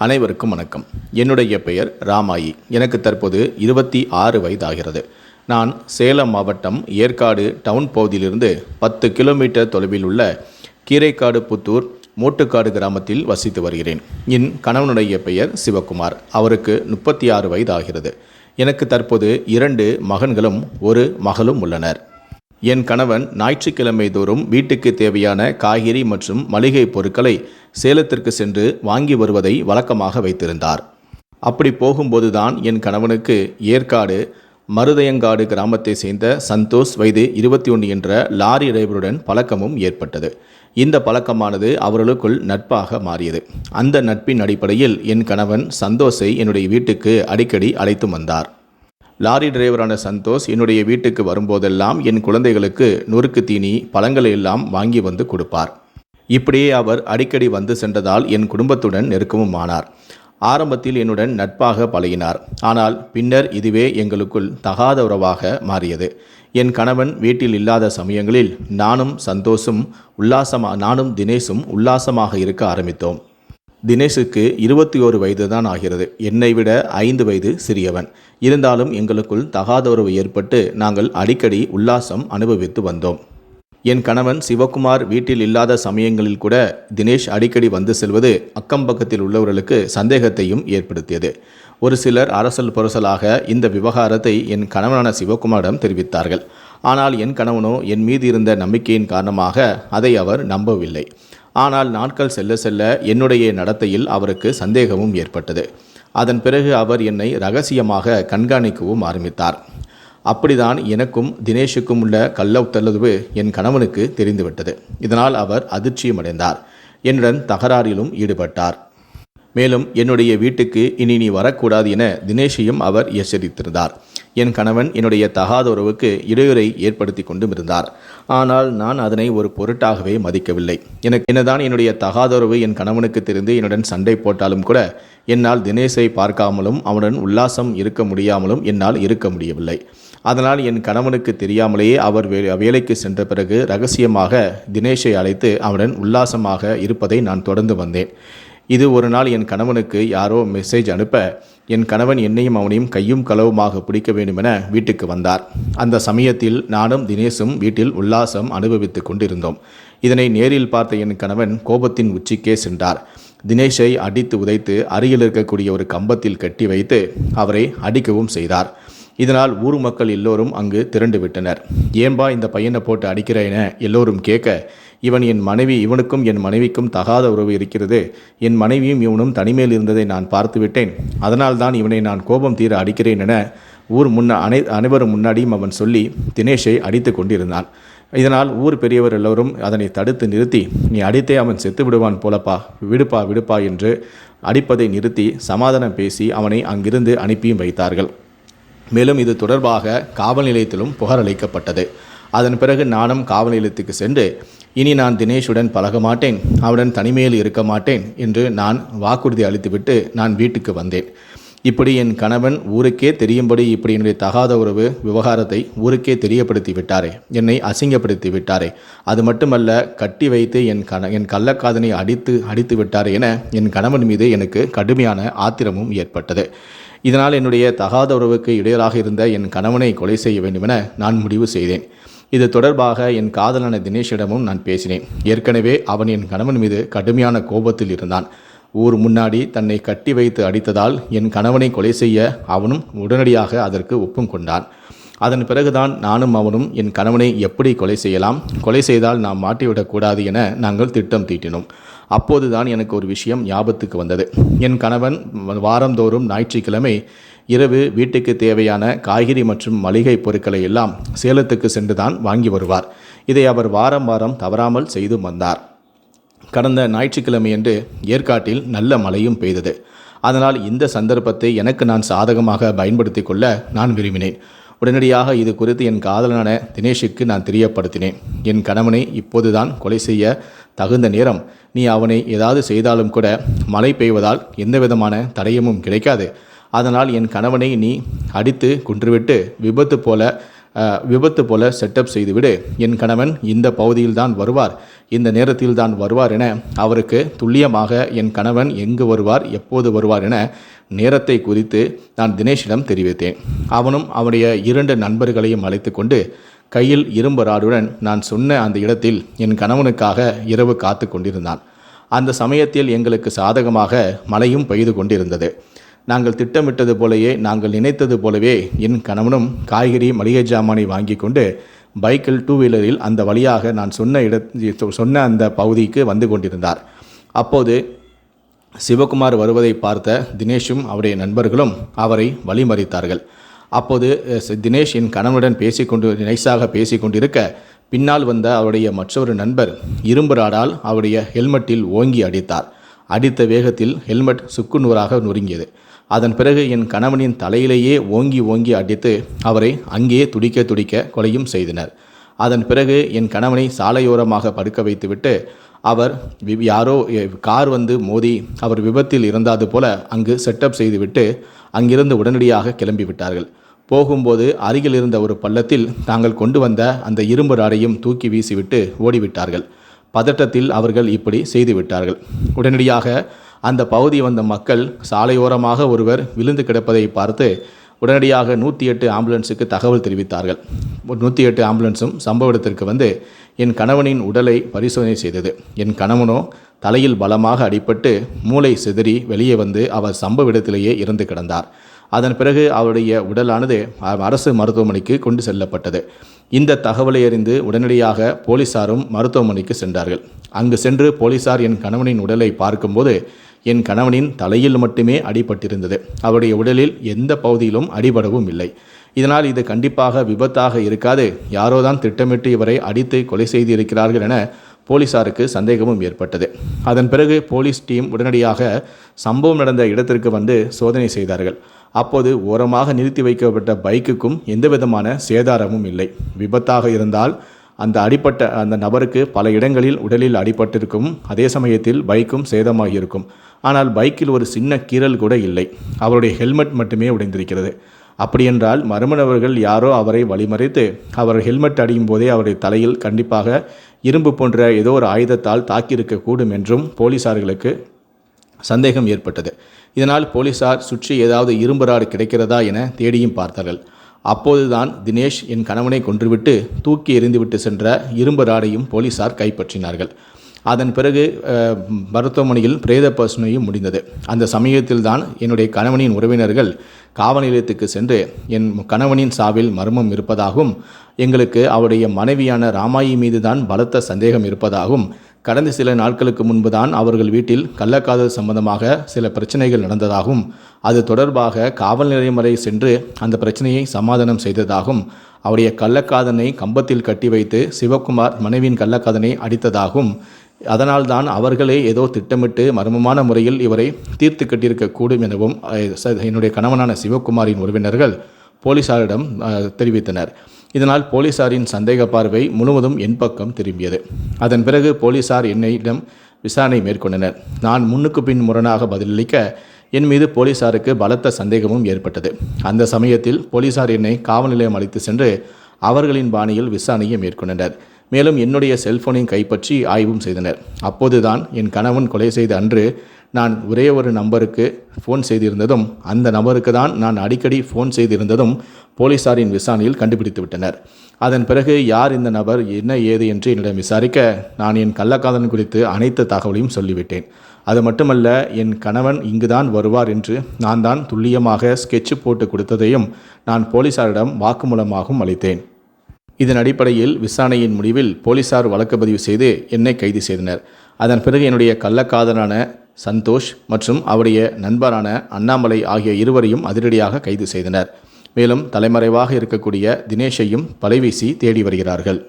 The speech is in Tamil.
அனைவருக்கும் வணக்கம். என்னுடைய பெயர் ராமாயி. எனக்கு தற்போது இருபத்தி ஆறு வயதாகிறது. நான் சேலம் மாவட்டம் ஏற்காடு டவுன் பகுதியிலிருந்து பத்து கிலோமீட்டர் தொலைவில் உள்ள கீரைக்காடு புத்தூர் மூட்டுக்காடு கிராமத்தில் வசித்து வருகிறேன். என் கணவனுடைய பெயர் சிவகுமார். அவருக்கு முப்பத்தி ஆறு வயதாகிறது. எனக்கு தற்போது இரண்டு மகன்களும் ஒரு மகளும் உள்ளனர். என் கணவன் ஞாயிற்றுக்கிழமை தோறும் வீட்டுக்கு தேவையான காய்கறி மற்றும் மளிகை பொருட்களை சேலத்திற்கு சென்று வாங்கி வருவதை வழக்கமாக வைத்திருந்தார். அப்படி போகும்போதுதான் என் கணவனுக்கு ஏற்காடு மருதையங்காடு கிராமத்தை சேர்ந்த சந்தோஷ் வயது இருபத்தி ஒன்று என்ற லாரி டிரைவருடன் பழக்கமும் ஏற்பட்டது. இந்த பழக்கமானது அவர்களுக்குள் நட்பாக மாறியது. அந்த நட்பின் அடிப்படையில் என் கணவன் சந்தோஷை என்னுடைய வீட்டுக்கு அடிக்கடி அழைத்து வந்தார். லாரி டிரைவரான சந்தோஷ் என்னுடைய வீட்டுக்கு வரும்போதெல்லாம் என் குழந்தைகளுக்கு நொறுக்கு தீனி பழங்களை எல்லாம் வாங்கி வந்து கொடுப்பார். இப்படியே அவர் அடிக்கடி வந்து சென்றதால் என் குடும்பத்துடன் நெருக்கமும் ஆனார். ஆரம்பத்தில் என்னுடன் நட்பாக பழகினார். ஆனால் பின்னர் இதுவே எங்களுக்குள் தகாத உறவாக மாறியது. என் கணவன் வீட்டில் இல்லாத சமயங்களில் நானும் சந்தோஷும் உல்லாசமாக நானும் தினேஷும் உல்லாசமாக இருக்க ஆரம்பித்தோம். தினேஷுக்கு இருபத்தி ஓரு வயது தான் ஆகிறது. என்னை விட ஐந்து வயது சிறியவன். இருந்தாலும் எங்களுக்குள் தகாத உறவு ஏற்பட்டு நாங்கள் அடிக்கடி உல்லாசம் அனுபவித்து வந்தோம். என் கணவன் சிவகுமார் வீட்டில் இல்லாத சமயங்களில் கூட தினேஷ் அடிக்கடி வந்து செல்வது அக்கம் பக்கத்தில் உள்ளவர்களுக்கு சந்தேகத்தையும் ஏற்படுத்தியது. ஒரு சிலர் அரசல் புரசலாக இந்த விவகாரத்தை என் கணவனான சிவகுமாரிடம் தெரிவித்தார்கள். ஆனால் என் கணவனோ என் மீது இருந்த நம்பிக்கையின் காரணமாக அதை அவர் நம்பவில்லை. ஆனால் நாட்கள் செல்ல செல்ல என்னுடைய நடத்தையில் அவருக்கு சந்தேகமும் ஏற்பட்டது. அதன் பிறகு அவர் என்னை ரகசியமாக கண்காணிக்கவும் ஆரம்பித்தார். அப்படிதான் எனக்கும் தினேஷுக்கும் உள்ள கள்ளத்தளவு என் கணவனுக்கு தெரிந்துவிட்டது. இதனால் அவர் அதிர்ச்சியமடைந்தார். என்னுடன் தகராறிலும் ஈடுபட்டார். மேலும் என்னுடைய வீட்டுக்கு இனி நீ வரக்கூடாது என தினேஷையும் அவர் எச்சரித்திருந்தார். என் கணவன் என்னுடைய தகாத உறவுக்கு இடையூறை ஏற்படுத்தி கொண்டும் இருந்தார் ஆனால் நான் அதனை ஒரு பொருட்டாகவே மதிக்கவில்லை. எனக்கு என்னதான் என்னுடைய தகாத உறவு என் கணவனுக்கு தெரிந்து என்னுடன் சண்டை போட்டாலும் கூட என்னால் தினேஷை பார்க்காமலும் அவனுடன் உல்லாசம் இருக்க முடியாமலும் என்னால் இருக்க முடியவில்லை. அதனால் என் கணவனுக்கு தெரியாமலேயே அவர் வே வேலைக்கு சென்ற பிறகு ரகசியமாக தினேஷை அழைத்து அவனுடன் உல்லாசமாக இருப்பதை நான் தொடர்ந்து வந்தேன். இது ஒரு நாள் என் கணவனுக்கு யாரோ மெசேஜ் அனுப்ப என் கணவன் என்னையும் அவனையும் கையும் களவுமாக பிடிக்க வேண்டுமென வீட்டுக்கு வந்தார். அந்த சமயத்தில் நானும் தினேஷும் வீட்டில் உல்லாசம் அனுபவித்துக் கொண்டிருந்தோம். இதனை நேரில் பார்த்த என் கணவன் கோபத்தின் உச்சிக்கே சென்றார். தினேஷை அடித்து உதைத்து அருகில் இருக்கக்கூடிய ஒரு கம்பத்தில் கட்டி வைத்து அவரை அடிக்கவும் செய்தார். இதனால் ஊர் மக்கள் எல்லோரும் அங்கு திரண்டு விட்டனர். ஏன்பா இந்த பையனை போட்டு அடிக்கிற என எல்லோரும் கேட்க இவன் என் மனைவி இவனுக்கும் என் மனைவிக்கும் தகாத உறவு இருக்கிறது. என் மனைவியும் இவனும் தனிமேல் இருந்ததை நான் பார்த்துவிட்டேன். அதனால்தான் இவனை நான் கோபம் தீர அடிக்கிறேன் என ஊர் முன்ன அனை அனைவரும் முன்னாடியும் அவன் சொல்லி தினேஷை அடித்து கொண்டிருந்தான். இதனால் ஊர் பெரியவர் எல்லோரும் அதனை தடுத்து நிறுத்தி நீ அடித்தே அவன் செத்து விடுவான் போலப்பா விடுப்பா விடுப்பா என்று அடிப்பதை நிறுத்தி சமாதானம் பேசி அவனை அங்கிருந்து அனுப்பியும் வைத்தார்கள். மேலும் இது தொடர்பாக காவல் நிலையத்திலும் புகார் அளிக்கப்பட்டது. அதன் பிறகு நானும் காவல் நிலையத்துக்கு சென்று இனி நான் தினேஷுடன் பழக மாட்டேன். அவனுடன் தனிமையில் இருக்க மாட்டேன் என்று நான் வாக்குறுதி அளித்துவிட்டு நான் வீட்டுக்கு வந்தேன். இப்படி என் கணவன் ஊருக்கே தெரியும்படி இப்படி என்னுடைய தகாத உறவு விவகாரத்தை ஊருக்கே தெரியப்படுத்தி விட்டாரே. என்னை அசிங்கப்படுத்தி விட்டாரே. அது மட்டுமல்ல கட்டி வைத்து என் கண என் கள்ளக்காதனை அடித்து அடித்து விட்டாரே என என் கணவன் மீது எனக்கு கடுமையான ஆத்திரமும் ஏற்பட்டது. இதனால் என்னுடைய தகாத உறவுக்கு இடையலாக இருந்த என் கணவனை கொலை செய்ய வேண்டுமென நான் முடிவு செய்தேன். இது தொடர்பாக என் காதலான தினேஷிடமும் நான் பேசினேன். ஏற்கனவே அவன் என் கணவன் மீது கடுமையான கோபத்தில் இருந்தான். ஊர் முன்னாடி தன்னை கட்டி வைத்து அடித்ததால் என் கணவனை கொலை செய்ய அவனும் உடனடியாக அதற்கு ஒப்பும் கொண்டான். அதன் பிறகுதான் நானும் அவனும் என் கணவனை எப்படி கொலை செய்யலாம்? கொலை செய்தால் நாம் மாட்டிவிடக்கூடாது என நாங்கள் திட்டம் தீட்டினோம். அப்போதுதான் எனக்கு ஒரு விஷயம் ஞாபகத்துக்கு வந்தது. என் கணவன் வாரந்தோறும் ஞாயிற்றுக்கிழமை இரவு வீட்டுக்கு தேவையான காய்கறி மற்றும் மளிகை பொருட்களை எல்லாம் சேலத்துக்கு சென்று தான் வாங்கி வருவார். இதை அவர் வாரம் வாரம் தவறாமல் செய்து வந்தார். கடந்த ஞாயிற்றுக்கிழமையன்று ஏற்காட்டில் நல்ல மழையும் பெய்தது. அதனால் இந்த சந்தர்ப்பத்தை எனக்கு நான் சாதகமாக பயன்படுத்தி கொள்ள நான் விரும்பினேன். உடனடியாக இது குறித்து என் காதலனான தினேஷுக்கு நான் தெரியப்படுத்தினேன். என் கணவனை இப்போதுதான் கொலை செய்ய தகுந்த நேரம் நீ அவனை ஏதாவது செய்தாலும் கூட மழை பெய்வதால் எந்த விதமான தடயமும் கிடைக்காது. அதனால் என் கணவனை நீ அடித்து குன்றுவிட்டு விபத்து போல விபத்து போல செட்டப் செய்துவிடு. என் கணவன் இந்த பகுதியில் தான் வருவார். இந்த நேரத்தில் தான் வருவார் என அவருக்கு துல்லியமாக என் கணவன் எங்கு வருவார் எப்போது வருவார் என நேரத்தை குறித்து நான் தினேஷிடம் தெரிவித்தேன். அவனும் அவனுடைய இரண்டு நண்பர்களையும் அழைத்து கொண்டு கையில் இரும்பு ராடுடன் நான் சொன்ன அந்த இடத்தில் என் கணவனுக்காக இரவு காத்து கொண்டிருந்தான். அந்த சமயத்தில் எங்களுக்கு சாதகமாக மழையும் பெய்து கொண்டிருந்தது. நாங்கள் திட்டமிட்டது போலவே நாங்கள் நினைத்தது போலவே என் கணவனும் காய்கறி மளிகை ஜாமானை வாங்கி கொண்டு பைக்கில் டூ வீலரில் அந்த வழியாக நான் சொன்ன இட சொன்ன அந்த பகுதிக்கு வந்து கொண்டிருந்தார். அப்போது சிவகுமார் வருவதை பார்த்த தினேஷும் அவருடைய நண்பர்களும் அவரை வழிமறித்தார்கள். அப்போது தினேஷ் என் கணவனுடன் பேசிக்கொண்டு நைஸாக பேசிக்கொண்டிருக்க பின்னால் வந்த அவருடைய மற்றொரு நண்பர் இரும்பு ராடால் அவருடைய ஹெல்மெட்டில் ஓங்கி அடித்தார். அடித்த வேகத்தில் ஹெல்மெட் சுக்கு நூறாக நொறுங்கியது. அதன் பிறகு என் கணவனின் தலையிலேயே ஓங்கி ஓங்கி அடித்து அவரை அங்கேயே துடிக்க துடிக்க கொலையும் செய்தனர். அதன் பிறகு என் கணவனை சாலையோரமாக படுக்க வைத்துவிட்டு அவர் யாரோ கார் வந்து மோதி அவர் விபத்தில் இறந்தாது போல அங்கு செட்டப் செய்துவிட்டு அங்கிருந்து உடனடியாக கிளம்பிவிட்டார்கள். போகும்போது அருகில் இருந்த ஒரு பள்ளத்தில் தாங்கள் கொண்டு வந்த அந்த இரும்பு ராடையும் தூக்கி வீசிவிட்டு ஓடிவிட்டார்கள். பதட்டத்தில் அவர்கள் இப்படி செய்துவிட்டார்கள். உடனடியாக அந்த பகுதி வந்த மக்கள் சாலையோரமாக ஒருவர் விழுந்து கிடப்பதை பார்த்து உடனடியாக நூற்றி எட்டு ஆம்புலன்ஸுக்கு தகவல் தெரிவித்தார்கள். நூற்றி எட்டு ஆம்புலன்ஸும் சம்பவ இடத்திற்கு வந்து என் கணவனின் உடலை பரிசோதனை செய்தது. என் கணவனோ தலையில் பலமாக அடிபட்டு மூளை சிதறி வெளியே வந்து அவர் சம்பவ இடத்திலேயே இறந்து கிடந்தார். அதன் பிறகு அவருடைய உடலானது அரசு மருத்துவமனைக்கு கொண்டு செல்லப்பட்டது. இந்த தகவலை அறிந்து உடனடியாக போலீசாரும் மருத்துவமனைக்கு சென்றார்கள். அங்கு சென்று போலீசார் என் கணவனின் உடலை பார்க்கும்போது என் கணவனின் தலையில் மட்டுமே அடிபட்டிருந்தது. அவருடைய உடலில் எந்த பகுதியிலும் அடிபடவும் இல்லை. இதனால் இது கண்டிப்பாக விபத்தாக இருக்காது. யாரோதான் திட்டமிட்டு இவரை அடித்து கொலை செய்திருக்கிறார்கள் என போலீசாருக்கு சந்தேகமும் ஏற்பட்டது. அதன் பிறகு போலீஸ் டீம் உடனடியாக சம்பவம் நடந்த இடத்திற்கு வந்து சோதனை செய்தார்கள். அப்போது ஓரமாக நிறுத்தி வைக்கப்பட்ட பைக்குக்கும் எந்தவிதமான சேதாரமும் இல்லை. விபத்தாக இருந்தால் அந்த அடிப்பட்ட அந்த நபருக்கு பல இடங்களில் உடலில் அடிபட்டிருக்கும். அதே சமயத்தில் பைக்கும் சேதமாகியிருக்கும். ஆனால் பைக்கில் ஒரு சின்ன கீறல் கூட இல்லை. அவருடைய ஹெல்மெட் மட்டுமே உடைந்திருக்கிறது. அப்படியென்றால் மர்ம நபர்கள் யாரோ அவரை வழிமறைத்து அவர் ஹெல்மெட் அடியும் போதே அவருடைய தலையில் கண்டிப்பாக இரும்பு போன்ற ஏதோ ஒரு ஆயுதத்தால் தாக்கியிருக்கக்கூடும் என்றும் போலீசார்களுக்கு சந்தேகம் ஏற்பட்டது. இதனால் போலீசார் சுற்றி ஏதாவது இரும்பு ராடு கிடைக்கிறதா என தேடியும் பார்த்தார்கள். அப்போதுதான் தினேஷ் என் கணவனை கொன்றுவிட்டு தூக்கி எறிந்துவிட்டு சென்ற இரும்பு ராடையும் போலீசார் கைப்பற்றினார்கள். அதன் பிறகு மருத்துவமனையில் பிரேத பரிசோதனையும் முடிந்தது. அந்த சமயத்தில்தான் என்னுடைய கணவனின் உறவினர்கள் காவல் நிலையத்துக்கு சென்று என் கணவனின் சாவில் மர்மம் இருப்பதாகவும் எங்களுக்கு அவருடைய மனைவியான ராமாயி மீதுதான் பலத்த சந்தேகம் இருப்பதாகவும் கடந்த சில நாட்களுக்கு முன்புதான் அவர்கள் வீட்டில் கள்ளக்காதல் சம்பந்தமாக சில பிரச்சனைகள் நடந்ததாகவும் அது தொடர்பாக காவல் நிலையம் வரை சென்று அந்த பிரச்சனையை சமாதானம் செய்ததாகவும் அவருடைய கள்ளக்காதனை கம்பத்தில் கட்டி வைத்து சிவகுமார் மனைவியின் கள்ளக்காதனை அடித்ததாகவும் அதனால்தான் அவர்களே ஏதோ திட்டமிட்டு மர்மமான முறையில் இவரை தீர்த்து கட்டியிருக்கக்கூடும் எனவும் என்னுடைய கணவனான சிவகுமாரின் உறவினர்கள் போலீசாரிடம் தெரிவித்தனர். இதனால் போலீசாரின் சந்தேக பார்வை முழுவதும் என் பக்கம் திரும்பியது. அதன் பிறகு போலீசார் என்னிடம் விசாரணை மேற்கொண்டனர். நான் முன்னுக்கு பின் முரணாக பதிலளிக்க என் மீது போலீசாருக்கு பலத்த சந்தேகமும் ஏற்பட்டது. அந்த சமயத்தில் போலீசார் என்னை காவல் நிலையம் அழைத்து சென்று அவர்களின் பாணியில் விசாரணையை மேற்கொண்டனர். மேலும் என்னுடைய செல்போனை கைப்பற்றி ஆய்வும் செய்தனர். அப்போதுதான் என் கணவன் கொலை செய்த அன்று நான் ஒரே ஒரு நம்பருக்கு ஃபோன் செய்திருந்ததும் அந்த நபருக்கு தான் நான் அடிக்கடி ஃபோன் செய்திருந்ததும் போலீசாரின் விசாரணையில் கண்டுபிடித்து விட்டனர். அதன் பிறகு யார் இந்த நபர் என்ன ஏது என்று என்னிடம் விசாரிக்க நான் என் கள்ளக்காதன் குறித்து அனைத்து தகவலையும் சொல்லிவிட்டேன். அது மட்டுமல்ல என் கணவன் இங்குதான் வருவார் என்று நான் தான் துல்லியமாக ஸ்கெட்ச் போட்டு கொடுத்ததையும் நான் போலீசாரிடம் வாக்குமூலமாகவும் அளித்தேன். இதன் அடிப்படையில் விசாரணையின் முடிவில் போலீசார் வழக்கு பதிவு செய்து என்னை கைது செய்தனர். அதன் பிறகு என்னுடைய கள்ளக்காதலான சந்தோஷ் மற்றும் அவருடைய நண்பரான அண்ணாமலை ஆகிய இருவரையும் அதிரடியாக கைது செய்தனர். மேலும் தலைமறைவாக இருக்கக்கூடிய தினேஷையும் பலைவீசி தேடி வருகிறார்கள்.